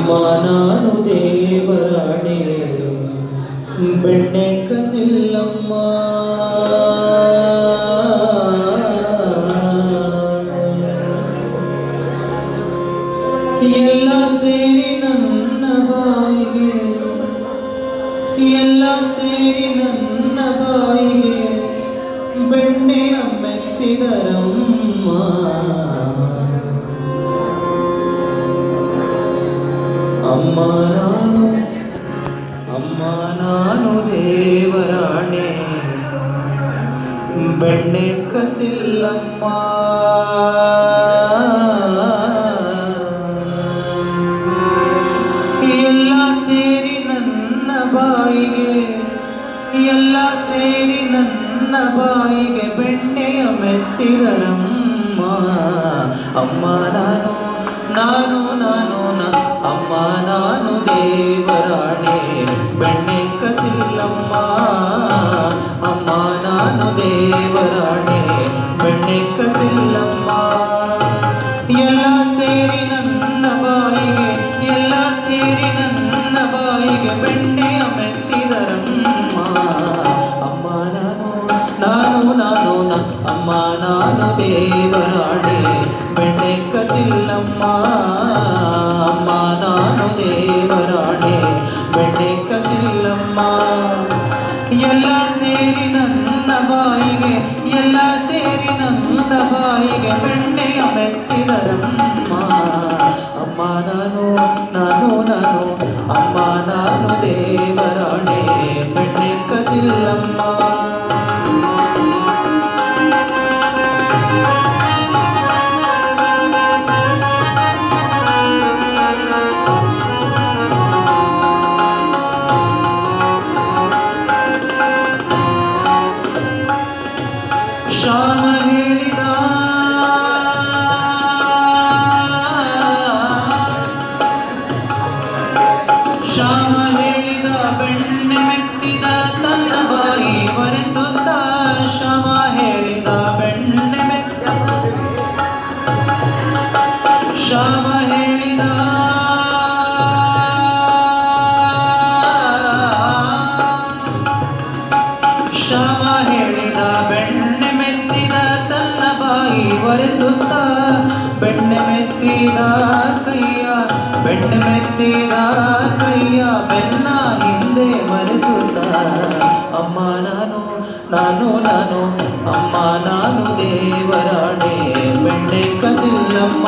ಅಮ್ಮ ನಾನು ದೇವರಾಣೆ ಬೆಣ್ಣೆ ಕದಿಲ್ಲಮ್ಮ. ಎಲ್ಲ ಸೇರಿ ನನ್ನ ಬಾಯಿಗೆ. ಎಲ್ಲ ಸೇರಿ ನನ್ನ ಬಾಯಿಗೆ. ಬೆಣ್ಣೆ ಮೆತ್ತಿದರಮ್ಮ. ಅಮ್ಮ ನಾನು ಅಮ್ಮ ನಾನು ದೇವರಾಣೆ. ಬೆಣ್ಣೆ ಕತ್ತಿಲ್ಲಮ್ಮ. ಎಲ್ಲ ಸೇರಿ ನನ್ನ ಬಾಯಿಗೆ, ಎಲ್ಲ ಸೇರಿ ನನ್ನ ಬಾಯಿಗೆ ಬೆಣ್ಣೆಯ ಮೆತ್ತಿದರಮ್ಮ. ಅಮ್ಮ ನಾನು ನಾನು ನಾನು ನ- ಅಮ್ಮ ನಾನು ದೇವರಾಣೆ ಬೆಣ್ಣೆ ಕದಿಲ್ಲಮ್ಮ ಅಮ್ಮ ನಾನು ದೇವರಾಣೆ ಬೆಣ್ಣೆ ಕದಿಲ್ಲಮ್ಮ ಎಲ್ಲ ಸೇರಿ ನನ್ನ ಬಾಯಿಗೆ ಎಲ್ಲ ಸೇರಿ ನನ್ನ ಬಾಯಿಗೆ ಬೆಣ್ಣೆಯ ಮೆತ್ತಿದರಮ್ಮ ಅಮ್ಮ ನಾನು ನಾನು ನಾನು ನ- ಅಮ್ಮ ನಾನು ದೇವರಾಣೆ ಬೆಣ್ಣೆ ಕದಿಲ್ಲಮ್ಮ ಎಲ್ಲ ಸೇರಿ ನನ್ನ ಬಾಯಿಗೆ, ಎಲ್ಲ ಸೇರಿ ನನ್ನ ಬಾಯಿಗೆ ಬೆಣ್ಣೆಯ ಮೆತ್ತಿದರಮ್ಮ. ಅಮ್ಮ ನಾನು ನಾನು ನಾನು, ಅಮ್ಮ ನಾನು. ಬೆಣ್ಣೆ ಮೆತ್ತಿದ ತನ್ನ ಬಾಯಿ ಒರೆಸುತ್ತ ಶಮ ಹೇಳಿದ ಬೆಣ್ಣೆ ಮೆತ್ತಿದ. ಶಮ ಹೇಳಿದ ಶಮ ಹೇಳಿದ ಬೆಣ್ಣೆ ಮೆತ್ತಿದ ತನ್ನ ಬಾಯಿ ಒರೆಸುತ್ತ ಬೆಣ್ಣೆ ಮೆತ್ತಿದ ಕೈಯ, ಬೆಣ್ಣೆ ಮೆತ್ತಿದ ಅಮ್ಮ ನಾನು ನಾನು ನಾನು, ಅಮ್ಮ ನಾನು ದೇವರಾಣೆ, ಬೆಣ್ಣೆ ಕದಿಲ್ಲಮ್ಮ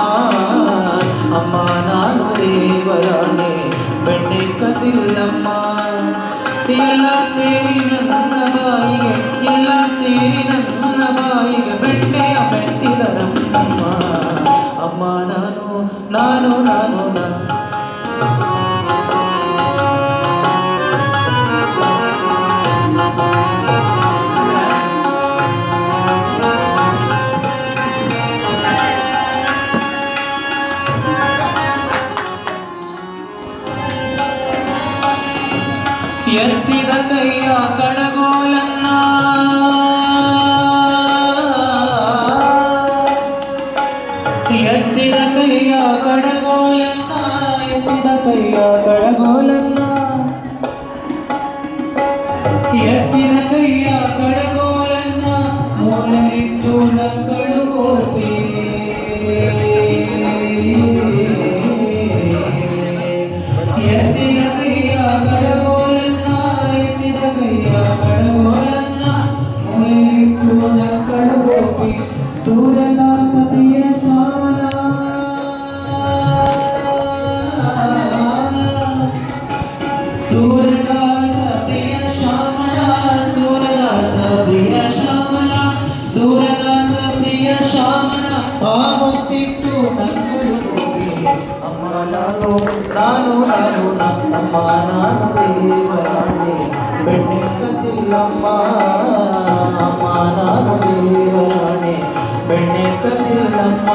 ಅಮ್ಮ. ನಾನು ದೇವರಾಣೆ, ಬೆಣ್ಣೆ ಕದಿಲ್ಲಮ್ಮ ಎಲ್ಲ ಸೇರಿ ನನ್ನ ಬಾಯಿಗೆ, ಎಲ್ಲ ಸೇರಿ ನನ್ನ ಬಾಯಿಗೆ ಬೆಣ್ಣೆಯ ಮೆತ್ತಿದರಮ್ಮ ಎತ್ತಿದ ಕೈಯ ಕಡಗೋಲನ್ನ ಎತ್ತಿದ ಕೈಯ ಕಡಗೋಲನ್ನ ಎತ್ತಿದ ಕೈಯ ಕಡಗೋಲನ್ನ ಎತ್ತಿದ ಕೈಯ ಕಡಗೋಲನ್ನ ಮೂಲೆಯಿಟ್ಟು ನಕ್ಕಳು ಗೋಪಿ ನನ್ನಮ್ಮ ನಾನು ದೇವರಾಣೆ ಬೆಣ್ಣೆ ಕತಿಲ್ಲಮ್ಮ ಅಮ್ಮ ನಾನು ದೇವರಾಣೆ ಬೆಣ್ಣೆ ಕದಿಲ್ಲಮ್ಮ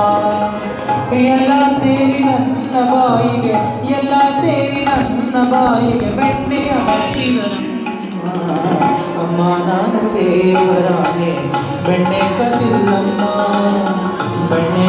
ಎಲ್ಲ ಸೇರಿ ನನ್ನ ಬಾಯಿಗೆ ಎಲ್ಲ ಸೇರಿ ನನ್ನ ಬಾಯಿಗೆ ಬೆಣ್ಣೆಯ ಹಾಕಿದರಮ್ಮ ಅಮ್ಮ ನಾನು ದೇವರಾಣೆ ಬೆಣ್ಣೆ ಕದಿಲ್ಲಮ್ಮ ಬೆಣ್ಣೆ